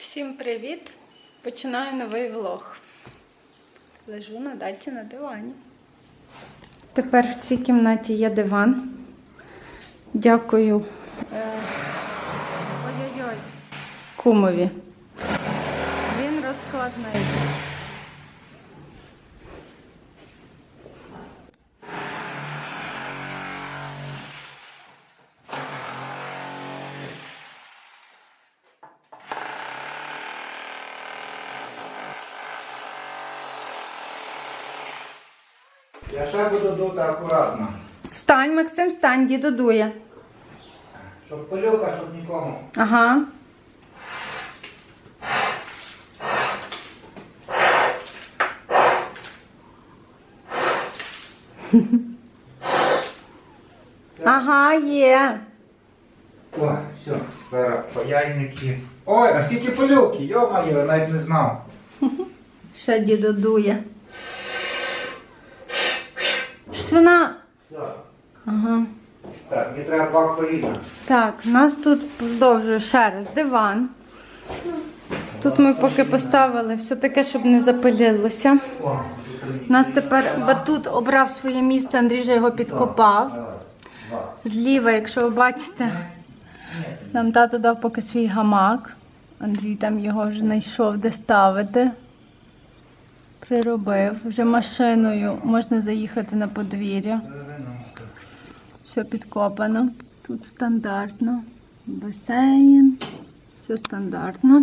Всім привіт! Починаю новий влог. Лежу на дачі на дивані. Тепер в цій кімнаті є диван. Дякую. Е, Ой-ой-ой. Кумові. Він розкладний. Я ще буду дути акуратно, Стань, Максим, стань, діду дує. щоб пилюка, щоб нікому. Ага. Ага, є. О, все, зараз паяльники. Ой, а скільки пилюки? Йо-моє, я навіть не знав. Ще дідо дує. Щось вона. Ага. Так, мені треба два коліна. Так, у нас тут продовжує ще раз диван. Тут ми поки поставили все таке, щоб не запилилося. У нас тепер батут обрав своє місце, Андрій вже його підкопав. Зліва, якщо ви бачите, нам тато дав поки свій гамак. Андрій там його вже знайшов, де ставити. Приробив. Вже машиною можна заїхати на подвір'я. Все підкопано. Тут стандартно. Басейн. Все стандартно.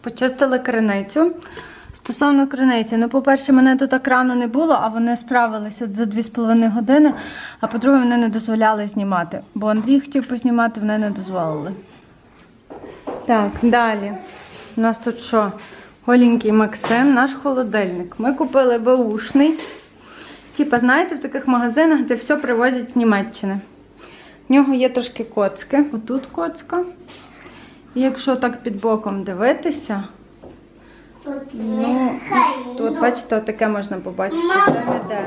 Почистили криницю. Стосовно криниці, ну, по-перше, мене тут екрану не було, а вони справилися за 2,5 години. А по-друге, вони не дозволяли знімати. Бо Андрій хотів познімати, вони не дозволили. Так, далі. У нас тут що? Голенький Максим, наш холодильник. Ми купили беушний. Типа, знаєте, в таких магазинах, де все привозять з Німеччини. В нього є трошки коцки. Отут коцка. І якщо так під боком дивитися, ну, тут, бачите, отаке можна побачити, де не де.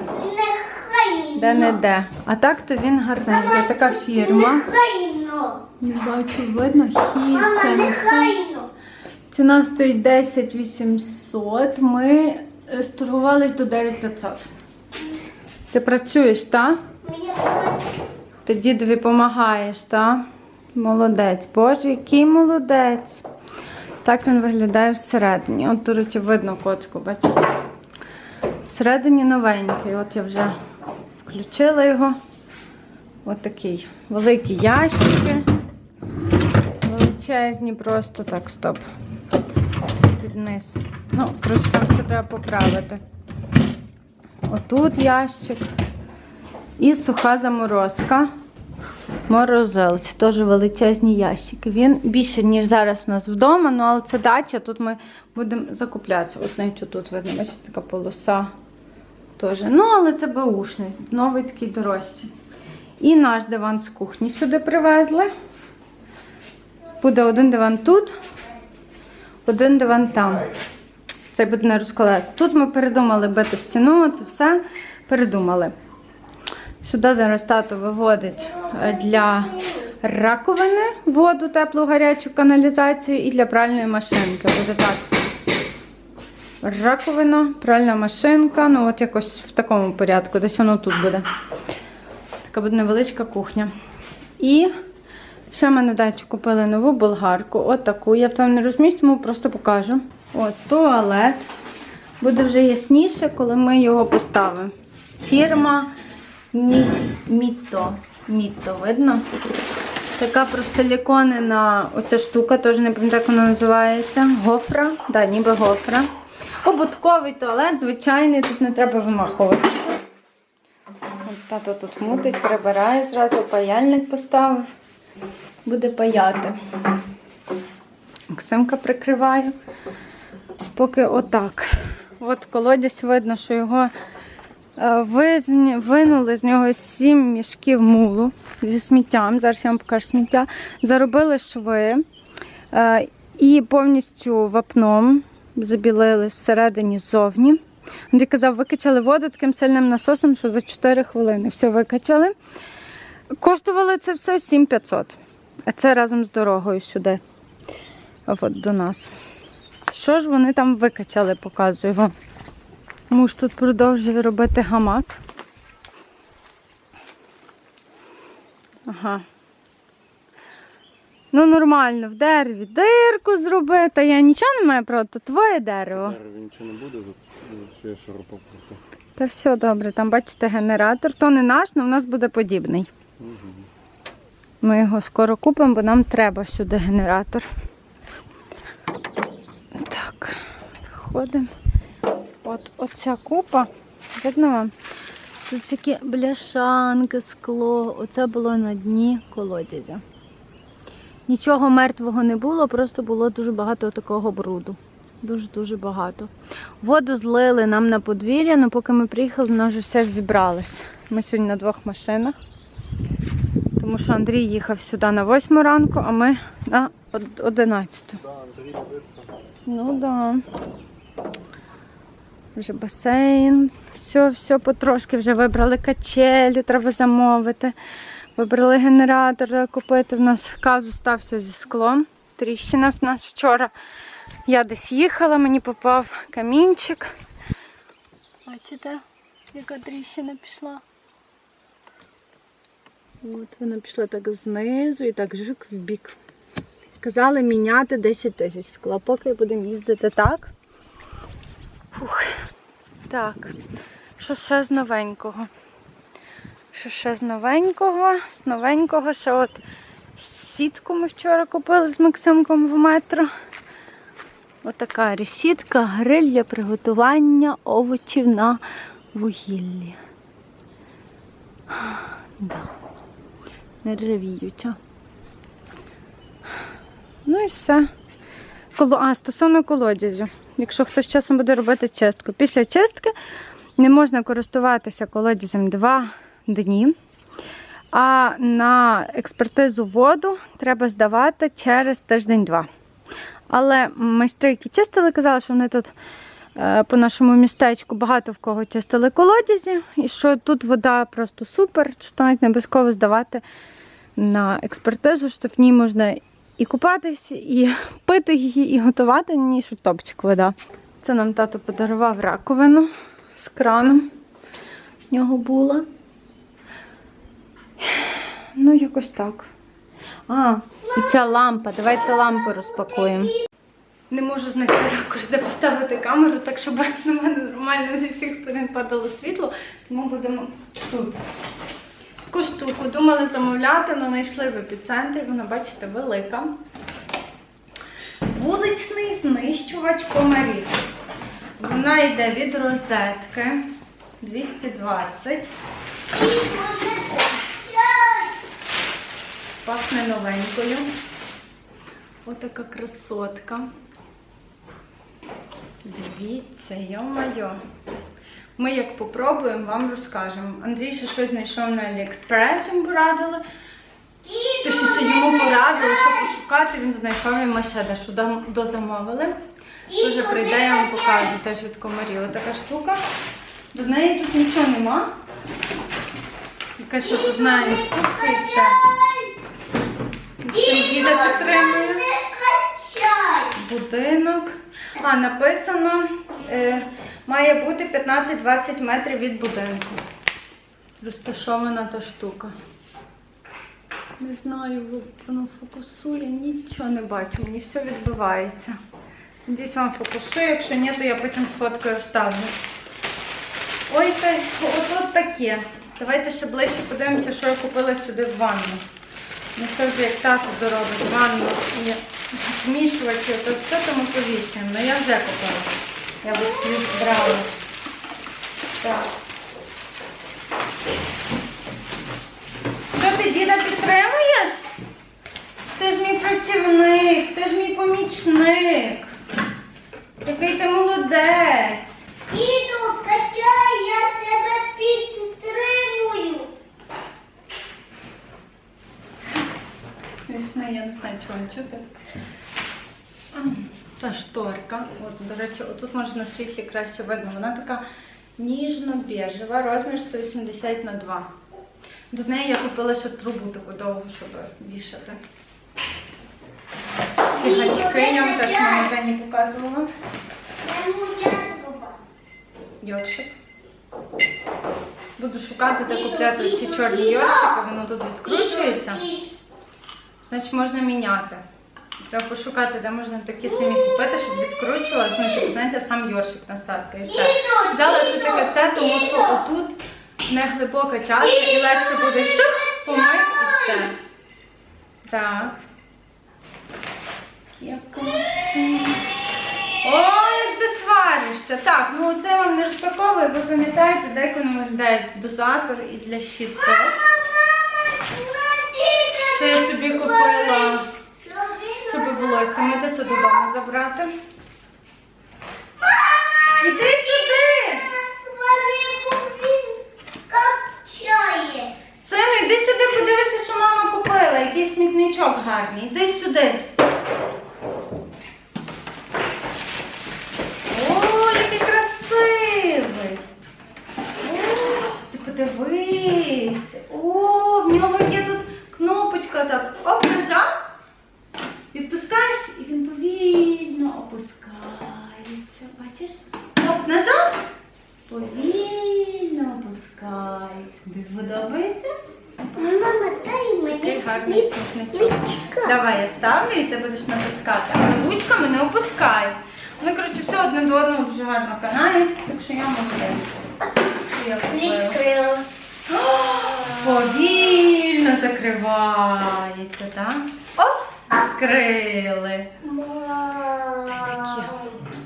Де не де. А так то він гарненький. Така фірма. Нехайно. Не бачу, видно, нехайно. Ціна стоїть 10 800. Ми е, сторгувались до 9500. Ти працюєш, так? Ти дідові допомагаєш, так? Молодець. Боже, який молодець. Так він виглядає всередині. От, до речі, видно коцку, бачите? Всередині новенький. От я вже включила його. От такий. Великі ящики. Величезні, просто так, стоп. Це під низ. Ну, коротше, там все треба поправити. Отут ящик. І суха заморозка. Морозилці, теж величезні ящики. Він більше, ніж зараз у нас вдома, ну але це дача, тут ми будемо закуплятися. От навіть тут видно, бачите, така полоса. Теж. Ну, але це беушний, новий такий дорожчий. І наш диван з кухні сюди привезли. Буде один диван тут, один диван там. Цей буде не розкладати. Тут ми передумали бити стіну, це все передумали. Сюди зараз тато виводить е, для раковини воду, теплу гарячу каналізацію і для пральної машинки. Буде так. Раковина, пральна машинка. Ну, от якось в такому порядку. Десь воно тут буде. Така буде невеличка кухня. І ще ми на дачу купили нову болгарку. От таку. Я в тому не розмістиму, просто покажу. От туалет. Буде вже ясніше, коли ми його поставимо. Фірма Мі... Міто. Міто, видно? Така просиліконена оця штука, теж не пам'ятаю, як вона називається. Гофра. Да, ніби гофра. Побутковий туалет, звичайний, тут не треба вимахувати. Тато тут мутить, прибирає, зразу паяльник поставив. Буде паяти. Максимка прикриває. Поки отак. От колодязь видно, що його е, винули з нього сім мішків мулу зі сміттям. Зараз я вам покажу сміття. Заробили шви е, і повністю вапном забілили всередині ззовні. Андрій казав, викачали воду таким сильним насосом, що за 4 хвилини все викачали. Коштувало це все 7500. А це разом з дорогою сюди. От до нас. Що ж вони там викачали, показую вам. Муж тут продовжує робити гамак. Ага. Ну, нормально, в дереві дирку зробити. Я нічого не маю проти, твоє дерево. Дерево нічого не буде, що я шуруповерта. Та все добре, там бачите генератор. То не наш, але в нас буде подібний. Ми його скоро купимо, бо нам треба сюди генератор. Так, виходимо. От оця купа, видно вам? Тут всякі бляшанки, скло. Оце було на дні колодязя. Нічого мертвого не було, просто було дуже багато такого бруду. Дуже-дуже багато. Воду злили нам на подвір'я, але поки ми приїхали, вона вже все вібралась. Ми сьогодні на двох машинах. Тому що Андрій їхав сюди на 8 ранку, а ми на 11. Так, Андрій. Ну да. Вже басейн. Все, все потрошки вже вибрали качелю, треба замовити. Вибрали генератор купити. У нас казус стався зі склом. Тріщина в нас вчора. Я десь їхала, мені попав камінчик. Бачите, яка тріщина пішла? От вона пішла так знизу і так жик в бік. Казали міняти 10 тисяч скла. Поки будемо їздити так. Фух. Так. Що ще з новенького? Що ще з новенького? З новенького ще от сітку ми вчора купили з Максимком в метро. Отака решітка, гриль для приготування овочів на вугіллі. Да. Нержавіюча. Ну і все. Коло... А, стосовно колодязю. Якщо хтось часом буде робити чистку. Після чистки не можна користуватися колодязем два дні. А на експертизу воду треба здавати через тиждень-два. Але майстри, які чистили, казали, що вони тут по нашому містечку багато в кого чистили колодязі, і що тут вода просто супер, що навіть не обов'язково здавати на експертизу, що в ній можна і купатись, і пити її, і готувати, ніж у топчик вода. Це нам тато подарував раковину з краном. В нього була. Ну, якось так. А, і ця лампа. Давайте лампу розпакуємо. Не можу знайти ракурс, де поставити камеру, так щоб на мене нормально зі всіх сторон падало світло, тому будемо тут. Таку штуку думали замовляти, але знайшли в епіцентрі. Вона, бачите, велика. Вуличний знищувач комарів. Вона йде від розетки 220. Пахне новенькою. Отака красотка. Дивіться, йо-майо. Ми як попробуємо, вам розкажемо. Андрій ще щось знайшов на Аліекспрес, йому порадили. Точніше, йому порадили, що пошукати, він знайшов і ми ще дещо дозамовили. Дуже прийде, я вам покажу теж від комарів. Така штука. До неї тут нічого нема. Якась одна інструкція і все. Це підтримує. Будинок. А, написано, е, має бути 15-20 метрів від будинку. Розташована та штука. Не знаю, воно фокусує, нічого не бачу, мені все відбивається. Надіюсь, вам фокусує, якщо ні, то я потім з фоткою вставлю. Ой, та, от, таке. Давайте ще ближче подивимося, що я купила сюди в ванну. Ну це вже як тато доробить ванну змішувачі, то все тому повішуємо. Ну я вже купила. Я ключ брала. Так. Що ти діда підтримуєш? Ти ж мій працівник, ти ж мій помічник. Який ти молодець. Іду, качай, Смішно, я не знаю, чого чути. Та шторка. От, до речі, отут може на світлі краще видно. Вона така ніжно-біжева, розмір 180 на 2. До неї я купила ще трубу таку довгу, щоб вішати. Ці гачки я вам теж в магазині показувала. Йоршик. Буду шукати, де купляти ці чорні йоршики, воно тут відкручується. Значить можна міняти. Треба пошукати, де можна такі самі купити, щоб відкручувалось. Ну, типу, знаєте, сам йоршик насадка і все. Взяла все таке це, тому що отут не глибока чашка і легше буде шуп, помив і все. Так. Як красиво. О, як ти сваришся. Так, ну це вам не розпаковую, ви пам'ятаєте, деколи виглядає дозатор і для щіток. Це я собі купила, щоб волосся мити, це додому забрати. Іди сюди! Сину, йди сюди, подивися, що мама купила. Який смітничок гарний. Іди сюди. Натискати. Але ручками не опускай. Вони, коротше, все одне до одного дуже гарно канають, так що я. Що. Відкрила. Повільно закривається, так? Оп! Відкрили.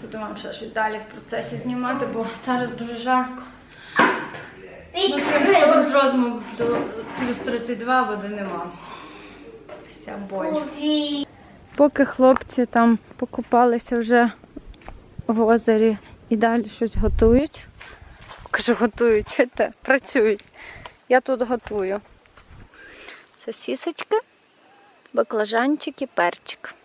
Буду вам ще щось далі в процесі знімати, бо зараз дуже жарко. Сходимо з розуму до плюс 32, води нема. Вся боль. Поки хлопці там покупалися вже в озері і далі щось готують. Кажу, готують, чуєте? Працюють. Я тут готую. Сосісочки, баклажанчик і перчик.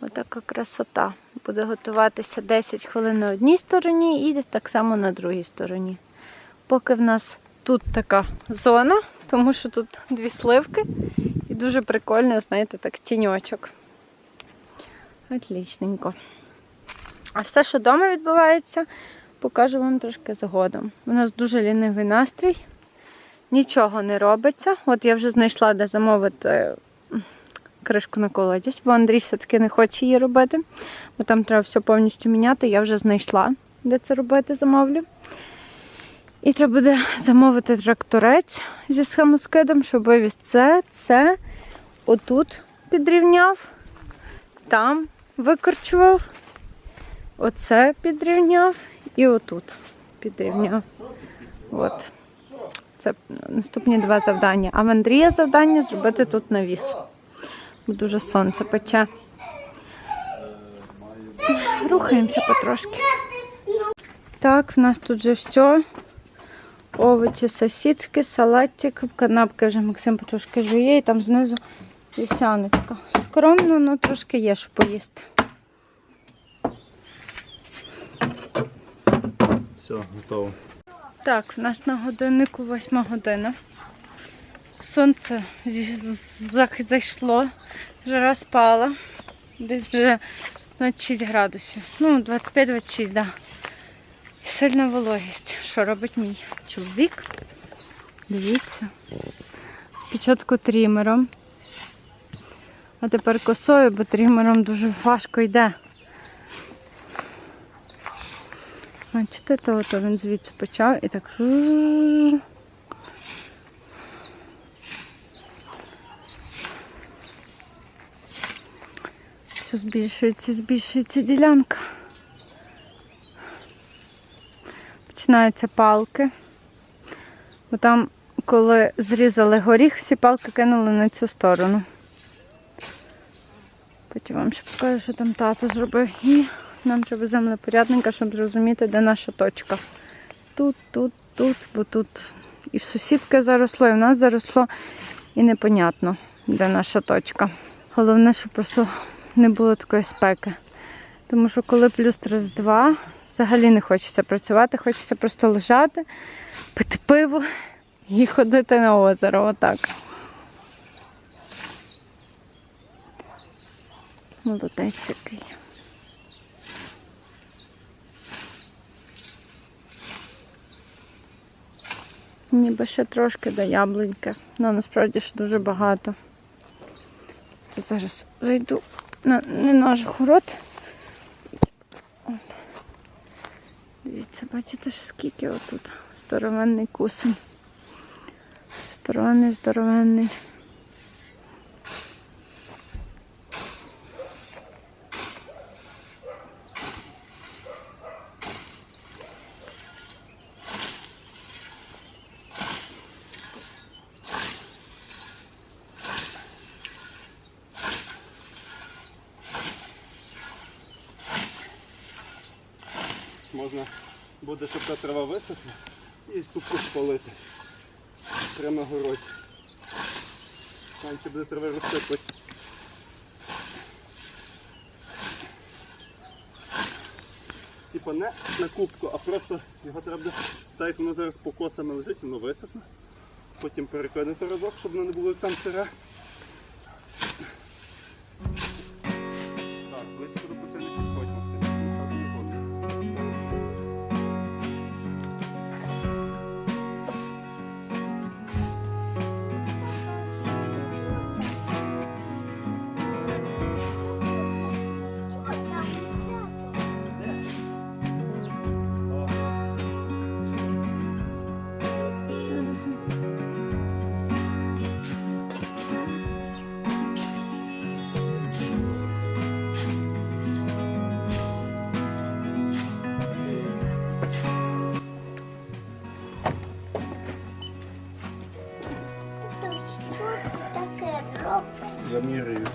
Отака красота. Буде готуватися 10 хвилин на одній стороні і так само на другій стороні. Поки в нас тут така зона, тому що тут дві сливки дуже прикольно, знаєте, так тіньочок. Отлічненько. А все, що вдома відбувається, покажу вам трошки згодом. У нас дуже лінивий настрій, нічого не робиться. От я вже знайшла, де замовити кришку на колодязь, бо Андрій все-таки не хоче її робити, бо там треба все повністю міняти. Я вже знайшла, де це робити, замовлю. І треба буде замовити тракторець зі схемоскидом, щоб вивіз це, це, отут підрівняв, там викорчував, оце підрівняв і отут підрівняв. От. Це наступні два завдання. А в Андрія завдання зробити тут навіс. Бо дуже сонце пече. Рухаємося потрошки. Так, в нас тут вже все. Овочі, сосиски, салатик, канапки вже Максим потрошки жує, і там знизу вісяночка. Скромно, але трошки є, що поїсти. Все, готово. Так, в нас на годиннику 8 година. Сонце зайшло, жара спала. Десь вже 26 градусів. Ну, 25-26, так. Да. Сильна вологість. Що робить мій чоловік? Дивіться. Спочатку трімером. А тепер косою, бо трімером дуже важко йде. Бачите, то, то він звідси почав і так. Все збільшується, збільшується ділянка. Починаються палки. Бо там, коли зрізали горіх, всі палки кинули на цю сторону. Потім вам ще покажу, що там тато зробив. І нам треба землепорядника, щоб зрозуміти, де наша точка. Тут, тут, тут, бо тут і в сусідки заросло, і в нас заросло, і непонятно, де наша точка. Головне, щоб просто не було такої спеки. Тому що коли плюс 32, взагалі не хочеться працювати, хочеться просто лежати, пити пиво і ходити на озеро. Отак. Молодець який. Ніби ще трошки до яблуньки. Ну насправді ж дуже багато. То зараз зайду на не наш город. Дивіться, бачите ж скільки отут здоровенний кусень. Здоровенний, здоровенний. Можна буде, щоб та трава висохла і тупо спалити. Прямо на городі. Там ще буде трави розсипати. Типа не на кубку, а просто його треба так як воно зараз по косами лежить, воно висохне. Потім перекинути разок, щоб воно не було там сире. Я міряю.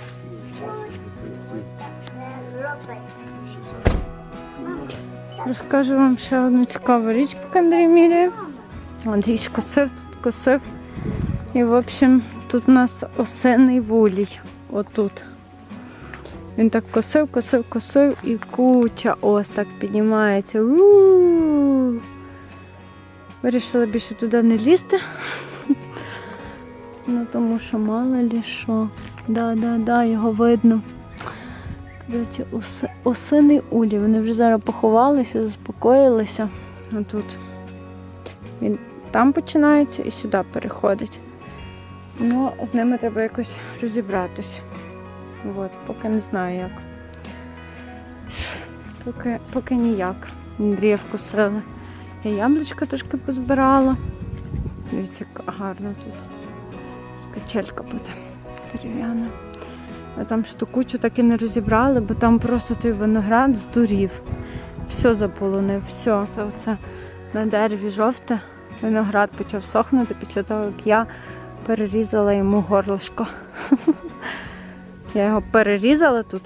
Розкажу вам ще одну цікаву річ, поки Андрій міряє. Андрій косив, тут косив. І, в общем, тут у нас осенний вулій. Отут. Він так косив, косив, косив і куча ось так піднімається. Вирішила більше туди не лізти. Ну, тому що мало лі що. Да, да, да, його видно. Коротше, оси, осиний. Вони вже зараз поховалися, заспокоїлися. Отут. Він там починається і сюди переходить. Ну, з ними треба якось розібратись. От, поки не знаю як. Поки, поки ніяк. Андрія вкусили. Я яблучка трошки позбирала. Дивіться, яка гарно тут. Качелька буде дерев'яна. Там кучу так і не розібрали, бо там просто той виноград здурів. Все заполонив, все. Це оце на дереві жовте. Виноград почав сохнути після того, як я перерізала йому горлышко. Я його перерізала тут,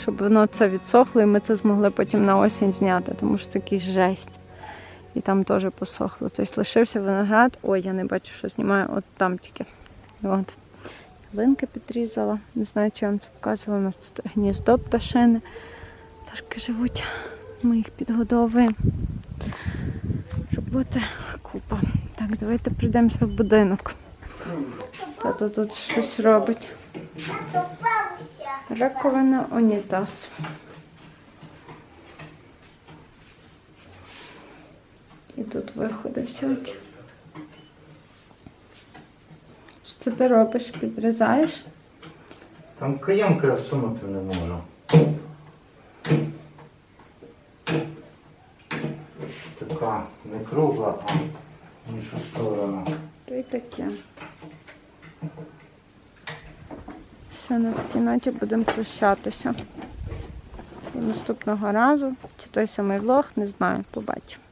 щоб воно це відсохло, і ми це змогли потім на осінь зняти, тому що це якийсь жесть. І там теж посохло. Тобто лишився виноград. Ой, я не бачу, що знімаю, от там тільки. От. Линки підрізала. Не знаю, чи я вам це показувала. У нас тут гніздо пташини. Ташки живуть. Ми їх підгодовуємо. Роботи купа. Так, давайте прийдемося в будинок. Тато тут щось робить. Раковина, унітаз. І тут виходи всякі. Що це ти робиш? Підрізаєш? Там каємка всунути не можу. Така не кругла, а в іншу сторону. То й таке. Все, на такій ноті будемо прощатися. До наступного разу. Чи той самий влог, не знаю, побачимо.